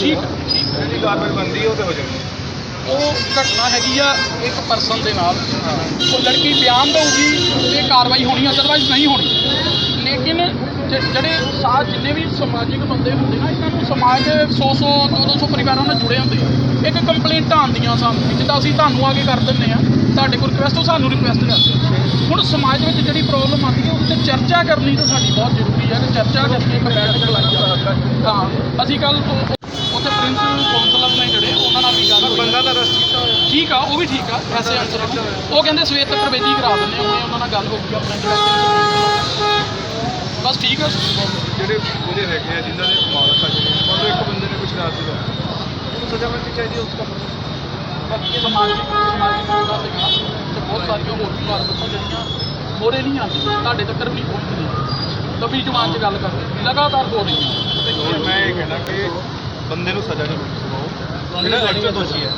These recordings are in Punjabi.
ਠੀਕ ਜਿਹੜੀ ਕਾਰਵਾਈ ਬੰਦੀ ਉਹ ਤੇ ਹੋ ਜਾਣੀ ਉਹ ਘਟਨਾ ਹੈਗੀ ਆ ਇੱਕ ਪਰਸਨ ਦੇ ਨਾਲ। ਉਹ ਲੜਕੀ ਬਿਆਨ ਦਊਗੀ ਤੇ ਕਾਰਵਾਈ ਹੋਣੀ ਅਦਰਵਾਈਜ਼ ਨਹੀਂ ਹੋਣੀ। ਲੇਕਿਨ ਜ- ਜਿਹੜੇ ਸਾਥ ਜਿੰਨੇ ਵੀ ਸਮਾਜਿਕ ਬੰਦੇ ਹੁੰਦੇ ਨਾ ਇਹਨਾਂ ਨੂੰ ਸਮਾਜ ਦੇ 100 100 200 ਪਰਿਵਾਰਾਂ ਨਾਲ ਜੁੜੇ ਹੁੰਦੇ ਆ। ਇੱਕ ਕੰਪਲੇਂਟਾਂ ਆਉਂਦੀਆਂ ਸਾਨੂੰ ਜਿੱਦਾਂ ਅਸੀਂ ਤੁਹਾਨੂੰ ਆ ਕੇ ਕਰ ਦਿੰਦੇ ਆ ਤੁਹਾਡੇ ਕੋਲ ਰਿਕੁਐਸਟ ਉਹ ਸਾਨੂੰ ਰਿਕੁਐਸਟ ਕਰਦੇ ਆ। ਹੁਣ ਸਮਾਜ ਵਿੱਚ ਜਿਹੜੀ ਪ੍ਰੋਬਲਮ ਆਉਂਦੀ ਹੈ ਉਹਦੇ ਤੇ ਚਰਚਾ ਕਰਨੀ ਤਾਂ ਸਾਡੀ ਬਹੁਤ ਜ਼ਰੂਰੀ ਹੈ ਕਿ ਚਰਚਾ ਕਰਕੇ ਇੱਕ ਬੈਠਕ ਲਾਈ ਜਾਵੇ। ਹਾਂ ਅਸੀਂ ਕੱਲ ਉੱਥੇ ਪ੍ਰਿੰਸੀਪਲ ਕਾਉਂਸਲਰ ਨੇ ਜਿਹੜੇ ਉਹਨਾਂ ਨਾਲ ਵੀ ਗੱਲ ਹੋਈ। ਬੰਦਾ ਤਾਂ ਰਸਤੀ ਕੀਤਾ ਹੋਇਆ। ਠੀਕ ਆ ਉਹ ਵੀ ਠੀਕ ਆ ਐਸੇ ਆਨਸਰ ਉਹ ਕਹਿੰਦੇ ਸਵੇਰ ਤੱਕ ਪ੍ਰਵੇਦੀ ਕਰਾ ਦਿੰਦੇ ਆ ਉਹਨੇ ਉਹਨਾਂ ਨਾਲ ਗੱਲ ਹੋ ਗਈ ਆਪਣਾ ਜਿਹੜਾ ਬਸ ਠੀਕ ਆ। ਜਿਹੜੇ ਉਹਦੇ ਹੈਗੇ ਆ ਜਿਨ੍ਹਾਂ ਦੇ ਮਾਲਕ ਆ ਜਿਹੜੇ ਮੰਨ ਲਓ ਇੱਕ ਬੰਦੇ ਨੇ ਕੁਝ ਰਾਤ ਦਾ ਉਹਨੂੰ ਸਜ਼ਾ ਮਿਲਣੀ ਚਾਹੀਦੀ ਹੈ ਉਸ ਦੀ ਬਾਕੀ ਸਮਾਜਿਕ ਸਮਾਜਿਕ ਮੁੱਦਾ ਤੇ ਤੇ ਬਹੁਤ ਸਾਰੀਆਂ ਹੋਰ ਵੀ ਕਾਰਵਾਈਆਂ ਜਿਹੜੀਆਂ ਮੋਰੇ ਨਹੀਂ ਆਉਂਦੀਆਂ ਤੁਹਾਡੇ ਤੱਕ ਵੀ ਨਹੀਂ ਪਹੁੰਚਦੀਆਂ ਦਬੀ ਜਵਾਨ 'ਚ ਗੱਲ ਕਰਦੇ ਲਗਾਤਾਰ ਹੋ ਰਹੀਆਂ। ਹੋਰ ਮੈਂ ਇਹ ਕਹਿਣਾ ਕਿ ਬੰਦੇ ਨੂੰ ਸਜ਼ਾ ਨਹੀਂ ਮਿਲਣੀ ਜਿਹੜਾ ਐਕਚੁਅਲ ਦੋਸ਼ੀ ਹੈ।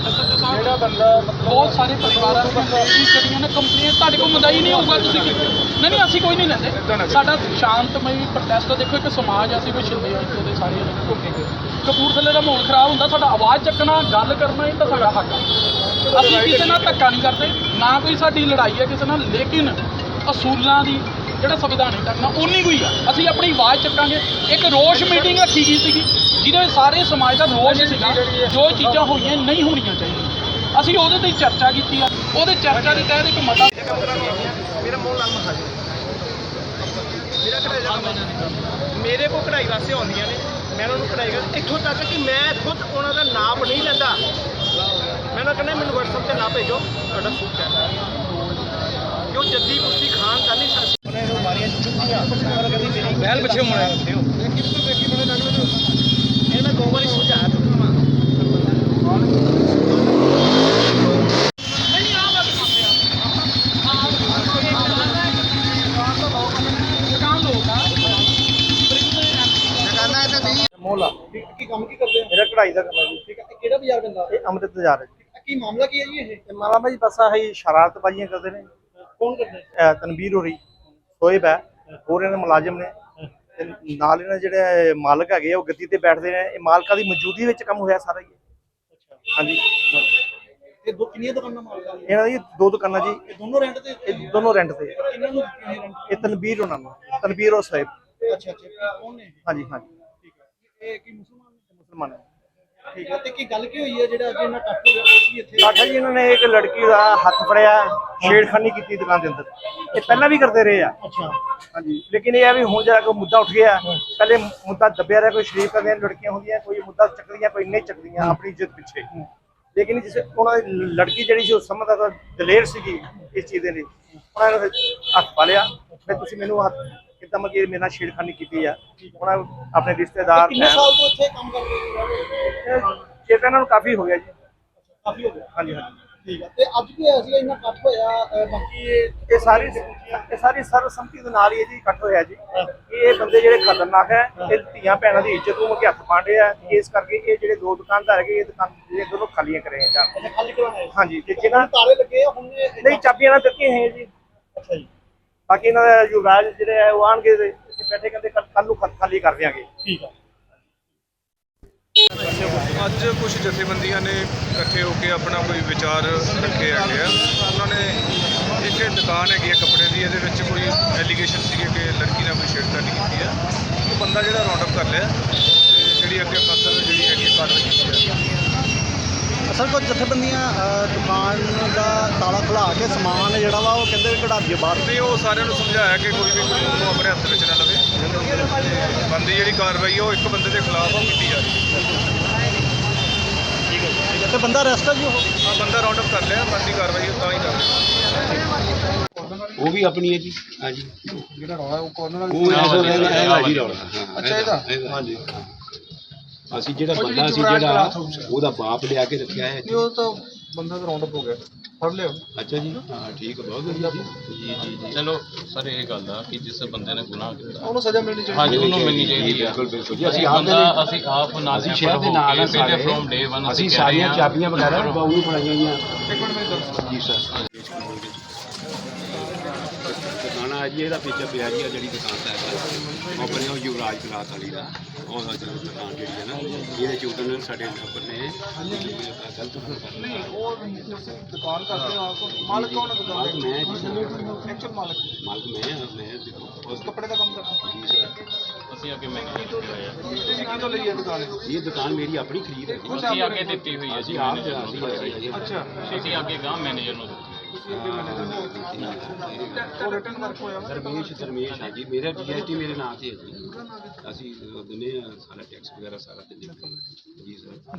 ਜਿਹੜਾ ਬੰਦਾ ਬਹੁਤ ਸਾਰੇ ਪਰਿਵਾਰਾਂ ਨੂੰ ਕੰਪਲੇਂਟ ਜਿਹੜੀਆਂ ਨੇ ਕੰਪਲੇਂਟ ਤੁਹਾਡੇ ਕੋਲ ਮਦਾਈ ਨਹੀਂ ਹੋਊਗਾ ਤੁਸੀਂ ਕੀ ਨਹੀਂ ਨਹੀਂ ਅਸੀਂ ਕੋਈ ਨਹੀਂ ਲੈਂਦੇ। ਸਾਡਾ ਸ਼ਾਂਤਮਈ ਪ੍ਰੋਟੈਸਟ ਦੇਖੋ ਇੱਕ ਸਮਾਜ ਅਸੀਂ ਕੋਈ ਛਿੰਦੇ ਆ ਇੱਥੋਂ ਦੇ ਸਾਰੇ ਕਪੂਰਥਲੇ ਦਾ ਮਾਹੌਲ ਖਰਾਬ ਹੁੰਦਾ ਸਾਡਾ ਆਵਾਜ਼ ਚੱਕਣਾ ਗੱਲ ਕਰਨਾ ਇਹ ਤਾਂ ਸਾਡਾ ਹੱਕ ਆ। ਅਸੀਂ ਕਿਸੇ ਨਾਲ ਧੱਕਾ ਨਹੀਂ ਕਰਦੇ ਨਾ ਕੋਈ ਸਾਡੀ ਲੜਾਈ ਹੈ ਕਿਸੇ ਨਾਲ ਲੇਕਿਨ ਅਸੂਲਾਂ ਦੀ ਜਿਹੜਾ ਸੰਵਿਧਾਨਿਕ ਢੰਗ ਨਾਲ ਉਨੀ ਕੋਈ ਆ। ਅਸੀਂ ਆਪਣੀ ਆਵਾਜ਼ ਚੱਕਾਂਗੇ। ਇੱਕ ਰੋਸ਼ ਮੀਟਿੰਗ ਰੱਖੀ ਗਈ ਸੀਗੀ। ਜਿਹਦੇ ਵਿੱਚ ਸਾਰੇ ਸਮਾਜ ਦਾ ਰੋਸ਼ ਸੀਗਾ ਜੋ ਇਹ ਚੀਜ਼ਾਂ ਹੋਈਆਂ ਨਹੀਂ ਹੋਣੀਆਂ ਚਾਹੀਦੀਆਂ। ਅਸੀਂ ਉਹਦੇ ਤੇ ਹੀ ਚਰਚਾ ਕੀਤੀ ਆ। ਉਹਦੇ ਚਰਚਾ ਦੇ ਤਹਿਤ ਇੱਕ ਮਤਾ ਮੇਰਾ ਜੀ। ਮੇਰਾ ਕਢਾਈ ਦਾ ਮੇਰੇ ਕੋਲ ਕਢਾਈ ਵਾਸਤੇ ਆਉਂਦੀਆਂ ਨੇ। ਮੈਂ ਉਹਨਾਂ ਨੂੰ ਕਢਾਈ ਕਰ ਇੱਥੋਂ ਤੱਕ ਕਿ ਮੈਂ ਖੁਦ ਉਹਨਾਂ ਦਾ ਨਾਪ ਨਹੀਂ ਲੈਂਦਾ। ਮੈਂ ਉਹਨਾਂ ਕਹਿੰਦਾ ਮੈਨੂੰ WhatsApp ਤੇ ਨਾ ਭੇਜੋ। ਤੁਹਾਡਾ ਸੂਟ ਹੈ। ਕਿਉਂ ਜੱਦੀ ਕੁਸ਼ਤੀ ਖਾਨ ਨਹੀਂ ਆ ਗੱਲ ਕਰਦੇ ਆ ਲੋਕ ਆ ਮੋਲਾ ਕੀ ਕੰਮ ਕੀ ਕਰਦੇ ਮੇਰਾ ਕਢਾਈ ਦਾ ਕੰਮ ਹੈ ਜੀ। ਠੀਕ ਹੈ ਇਹ ਕਿਹੜਾ ਬਾਜ਼ਾਰ ਪੈਂਦਾ ਇਹ ਅੰਮ੍ਰਿਤ ਬਾਜ਼ਾਰ ਹੈ ਕੀ ਮਾਮਲਾ ਕੀ ਹੈ ਜੀ ਇਹ ਤੇ ਮਾਲਾ ਜੀ ਬਸ ਆਹੀ ਸ਼ਰਾਰਤਬਾਜ਼ੀਆਂ ਕਰਦੇ ਨੇ। ਕੌਣ ਕਰਦਾ ਹੈ? ਤਨਵੀਰ ਹੋਰੀ ਸੋਇਬ ਹੈ। ਹੋਰ ਇਹਨਾਂ ਦੇ ਮੁਲਾਜ਼ਮ ਨੇ। ਤੇ ਨਾਲ ਇਹਨਾਂ ਦੇ ਜਿਹੜੇ ਮਾਲਕ ਹੈਗੇ ਆ ਉਹ ਗੱਦੀ ਤੇ ਬੈਠਦੇ ਨੇ। ਇਹ ਮਾਲਕਾਂ ਦੀ ਮੌਜੂਦਗੀ ਵਿੱਚ ਕੰਮ ਹੋਇਆ ਸਾਰਾ ਹੀ ਹਾਂਜੀ। ਇਹ ਦੋ ਕਿੰਨੀਆਂ ਦੁਕਾਨਾਂ ਮਾਲਕਾਂ ਦੀਆਂ? ਇਹਨਾਂ ਦੀ ਦੋ ਦੁਕਾਨਾਂ ਜੀ। ਇਹ ਦੋਨੋਂ ਰੈਂਟ ਤੇ ਇਹ ਦੋਨੋਂ ਰੈਂਟ ਤੇ। ਕਿੰਨਾਂ ਨੂੰ ਦਿੱਤੀਆਂ ਇਹ ਤਨਵੀਰ ਉਹਨਾਂ ਨੂੰ। ਤਨਵੀਰ ਉਹ ਸਾਹਿਬ ਅੱਛਾ ਅੱਛਾ। ਇਹ ਕੌਣ ਨੇ? ਹਾਂਜੀ ਹਾਂਜੀ। ਠੀਕ ਹੈ। ਇਹ ਕੀ ਮੁਸਲਮਾਨ ਨੇ? ਮੁਸਲਮਾਨ ਹੈ। ਠੀਕ ਹੈ। ਤੇ ਕੀ ਗੱਲ ਕੀ ਹੋਈ ਹੈ ਜਿਹੜਾ ਅੱਜ ਇਹਨਾਂ ਇਕੱਠ ਹੋ ਗਿਆ? ਉਹ ਕੀ ਇੱਥੇ? ਆਖਿਆ ਜੀ ਇਹਨਾਂ ਨੇ ਇੱਕ ਲੜਕੀ ਦਾ ਹੱਥ ਫੜਿਆ ਛੇੜਖਾਨੀ ਕੀਤੀ ਦੁਕਾਨ ਦੇ ਅੰਦਰ। ਇਹ ਪਹਿਲਾਂ ਵੀ ਕਰਦੇ ਰਹੇ ਆ। ਅੱਛਾ। ਹਾਂਜੀ। ਲੇਕਿਨ ਇਹ ਆ ਵੀ ਹੁਣ ਜਰਾ ਕੋਈ ਮੁੱਦਾ ਉੱਠ ਗਿਆ। ਪਹਿਲੇ ਮੁੱਦਾ ਦੱਬਿਆ ਰਿਹਾ ਕੋਈ ਸ਼ਰੀਫ ਕਰਦੀਆਂ ਲੜਕੀਆਂ ਹੁੰਦੀਆਂ ਕੋਈ ਮੁੱਦਾ ਚੱਕਦੀਆਂ ਕੋਈ ਨਹੀਂ ਚੱਕਦੀਆਂ ਆਪਣੀ ਇੱਜ਼ਤ ਪਿੱਛੇ। ਲੇਕਿਨ ਜਿਸ ਉਹਨਾਂ ਦੀ ਲੜਕੀ ਜਿਹੜੀ ਸੀ ਉਹ ਸਮਝਦਾ ਤਾਂ ਦਲੇਰ ਸੀਗੀ ਇਸ ਚੀਜ਼ ਦੇ ਲਈ। ਉਹਨਾਂ ਨੇ ਹੱਥ ਪਾ ਲਿਆ। ਫਿਰ ਤੁਸੀਂ ਮੈਨੂੰ ਹੱਥ ਕਿੱਦਾਂ ਮੈਂ ਮੇਰੇ ਨਾਲ ਛੇੜਖਾਨੀ ਕੀਤੀ ਆ। ਉਹਨਾਂ ਆਪਣੇ ਰਿਸ਼ਤੇਦਾਰ ਕਿੰਨੇ ਸਾਲ ਤੋਂ ਇੱਥੇ ਕੰਮ ਕਰਦੇ ਹੋ? ਜੇ ਤਾਂ ਇਹਨਾਂ ਨੂੰ ਕਾਫੀ ਹੋ ਗਿਆ ਜੀ। ਕਾਫੀ ਹੋ ਗਿਆ। ਹਾਂਜੀ ਹਾਂਜੀ। ਠੀਕ ਹੈ ਤੇ ਅੱਜ ਕੀ ਹੋਇਆ ਸੀ ਇੰਨਾ ਇਕੱਠ ਹੋਇਆ ਬਾਕੀ ਇਹ ਇਹ ਸਾਰੀ ਇਹ ਸਾਰੀ ਸਰਵਸੰਮਤੀ ਦੇ ਨਾਲ ਹੀ ਇਹ ਜੀ ਇਕੱਠ ਹੋਇਆ ਜੀ। ਇਹ ਬੰਦੇ ਜਿਹੜੇ ਖਤਰਨਾਕ ਹੈ ਇਹ ਧੀਆਂ ਭੈਣਾਂ ਦੀ ਇੱਜ਼ਤ ਨੂੰ ਅੱਗੇ ਹੱਥ ਆ। ਇਸ ਕਰਕੇ ਇਹ ਜਿਹੜੇ ਦੋ ਦੁਕਾਨਦਾਰ ਹੈਗੇ ਇਹ ਦੁਕਾਨ ਜਿਹੜੇ ਦੋਨੋਂ ਖਾਲੀਆਂ ਕਰੇ ਜਾਣ ਇਹਨੇ ਖਾਲੀ ਕਰਾਉਣਾ ਹੈ ਹਾਂਜੀ ਤੇ ਜਿਹਨਾਂ ਤਾਲੇ ਲੱਗੇ ਆ ਹੁਣ ਇਹ ਨਹੀਂ ਚਾਬੀਆਂ ਨਾਲ ਦਿੱਤੀਆਂ ਹੈ ਜੀ। ਅੱਛਾ ਜੀ। ਬਾਕੀ ਇਹਨਾਂ ਦੇ ਯੁਵਰਾਜ ਜਿਹੜੇ ਹੈ ਉਹ ਆਣਗੇ ਤੇ ਇੱਥੇ ਬੈਠੇ ਕਹਿੰਦੇ ਕੱਲ ਨੂੰ ਖਾਲੀ ਕਰ ਦਿਆਂਗੇ। ਠੀਕ ਹੈ ਅੱਜ ਕੁਝ ਜਥੇਬੰਦੀਆਂ ਨੇ ਇਕੱਠੇ ਹੋ ਕੇ ਆਪਣਾ ਕੋਈ ਵਿਚਾਰ ਰੱਖੇ ਹੈਗੇ ਆ। ਉਹਨਾਂ ਨੇ ਇੱਕ ਦੁਕਾਨ ਹੈਗੀ ਹੈ ਕੱਪੜੇ ਦੀ, ਇਹਦੇ ਵਿੱਚ ਕੋਈ ਐਲੀਗੇਸ਼ਨ ਸੀਗੇ ਕਿ ਲੜਕੀ ਨਾਲ ਕੋਈ ਛੇੜਖਾਨੀ ਕੀਤੀ ਹੈ ਉਹ ਬੰਦਾ ਜਿਹੜਾ ਰਾਉਂਡ ਅਪ ਕਰ ਲਿਆ, ਤੇ ਜਿਹੜੀ ਅੱਗੇ ਫਸਲ ਜਿਹੜੀ ਹੈਗੀ ਹੈ ਕਾਰਵਾਈ ਕੀਤੀ ਹੈ ਅਸਲ ਕੁਝ ਜਥੇਬੰਦੀਆਂ ਦੁਕਾਨ ਦਾ ਤਾਲਾ ਖੁਲਾ ਕੇ ਸਮਾਨ ਜਿਹੜਾ ਵਾ ਉਹ ਕਹਿੰਦੇ ਵੀ ਕਢਾ ਦਈਏ ਬਾਹਰ। ਤੇ ਉਹ ਸਾਰਿਆਂ ਨੂੰ ਸਮਝਾਇਆ ਕਿ ਕੋਈ ਵੀ ਕਾਨੂੰਨ ਨੂੰ ਆਪਣੇ ਹੱਥ ਵਿੱਚ ਨਾ ਲਵੇ। ਤੇ ਬੰਦੀ ਜਿਹੜੀ ਕਾਰਵਾਈ ਹੈ ਉਹ ਇੱਕ ਬੰਦੇ ਦੇ ਖਿਲਾਫ ਉਹ ਕੀਤੀ ਜਾ ਰਹੀ ਹੈ। ਤੇ ਬੰਦਾ ਅਰੈਸਟ ਹੈ ਜੀ ਉਹ? ਆ ਬੰਦਾ ਰਾਉਂਡ ਅਪ ਕਰ ਲਿਆ ਬੰਦੀ ਕਾਰਵਾਈ ਤਾਂ ਹੀ ਕਰ ਰਹੇ। ਉਹ ਵੀ ਆਪਣੀ ਹੈ ਜੀ। ਹਾਂਜੀ। ਜਿਹੜਾ ਰੌਲਾ ਉਹ ਕੋਰਨਰ ਉਹ ਜੀ ਰੌਲਾ ਹਾਂ। ਅੱਛਾ, ਇਹਦਾ? ਹਾਂਜੀ। ਅਸੀਂ ਜਿਹੜਾ ਬੰਦਾ ਸੀ ਜਿਹੜਾ ਉਹਦਾ ਬਾਪ ਲਿਆ ਕੇ ਰੱਖਿਆ ਹੈ। ਇੱਥੇ। ਉਹ ਤਾਂ ਬੰਦਾ ਤਾਂ ਰਾਉਂਡ ਅਪ ਹੋ ਗਿਆ। ਫੜ ਲਿਓ ਅੱਛਾ ਜੀ। ਹਾਂ ਠੀਕ ਹੈ, ਬਹੁਤ ਵਧੀਆ। ਜੀ ਜੀ ਜੀ। ਚਲੋ ਸਰ ਇਹ ਗੱਲ ਆ ਕਿ ਜਿਸ ਬੰਦੇ ਨੇ ਗੁਨਾਹ ਕੀਤਾ। ਉਹਨੂੰ ਸਜ਼ਾ ਮਿਲਣੀ ਚਾਹੀਦੀ ਹਾਂਜੀ ਉਹਨੂੰ ਮਿਲਣੀ ਚਾਹੀਦੀ ਆ। ਬਿਲਕੁਲ ਬਿਲਕੁਲ ਜੀ। ਅਸੀਂ ਆਪ ਬੰਦਾ ਅਸੀਂ ਆਪ ਨਾਲ ਅਸੀਂ ਸ਼ਹਿਰ ਦੇ ਨਾਲ ਆ ਸਾਰੇ। ਫਰੋਮ ਡੇ 1 ਅਸੀਂ ਸਾਰੀਆਂ ਚਾਬੀਆਂ ਵਗੈਰਾ ਬਾਬੂ ਨੂੰ ਫੜਾਈਆਂ ਹੋਈਆਂ। ਜੀ ਸਰ। ਦੁਕਾਨਾ ਜੀ ਇਹਦਾ ਪਿੱਛੇ ਪਿਆ ਜੀ ਆ ਜਿਹੜੀ ਦੁਕਾਨ ਦਾ ਹੈ ਆਪਣੇ ਉਹ ਯੁਵਰਾਜ ਕਲਾਸ ਵਾਲੀ ਦਾ। ਉਹਦਾ ਜਿਹੜੀ ਦੁਕਾਨ ਜਿਹੜੀ ਹੈ ਨਾ ਜਿਹਦੇ ਚ ਉਦੋਂ ਸਾਡੇ ਨੌਕਰ ਨੇ। ਗਲਤ ਨਹੀਂ ਉਹ ਤੁਸੀਂ ਦੁਕਾਨ ਕਰਦੇ ਹੋ ਆਪ ਮਾਲਕ ਕੌਣ ਹੈ ਦੁਕਾਨ ਮਾਲਕ ਮੈਂ ਜੀ ਐਕਚੁਅਲ ਮਾਲਕ। ਮਾਲਕ। ਮੈਂ ਹਾਂ, ਮੈਂ ਦੇਖੋ। ਉਸ ਕੱਪੜੇ ਦਾ ਕੰਮ ਕਰਦਾ ਜੀ ਸਰ। ਅਸੀਂ ਅੱਗੇ ਲਾਇਆ ਤੁਸੀਂ ਕਿਦੋਂ ਲਈ ਹੈ ਦੁਕਾਨ? ਇਹ? ਦੁਕਾਨ ਮੇਰੀ ਆਪਣੀ ਖਰੀਦ ਹੈ। ਅਸੀਂ ਅੱਗੇ ਦਿੱਤੀ ਹੋਈ ਹੈ ਜੀ ਅਸੀਂ ਆਪ ਅਸੀਂ- ਅੱਛਾ। ਅਸੀਂ ਅੱਗੇ ਗਾਂ ਮੈਨੇਜਰ ਨੂੰ ਦਿੱਤੀ। ਤੁਸੀਂ ਅੱਗੇ ਮੈਨੇਜਰ ਜੀ। ਮੇਰਾ ਜੀਐਸਟੀ ਮੇਰੇ ਨਾਂ ਤੇ ਹੈ ਜੀ। ਅਸੀਂ ਦਿੰਦੇ ਹਾਂ ਸਾਰਾ ਟੈਕਸ ਵਗੈਰਾ ਸਾਰਾ ਦਿੰਦੇ ਹਾਂ ਜੀ ਸਰ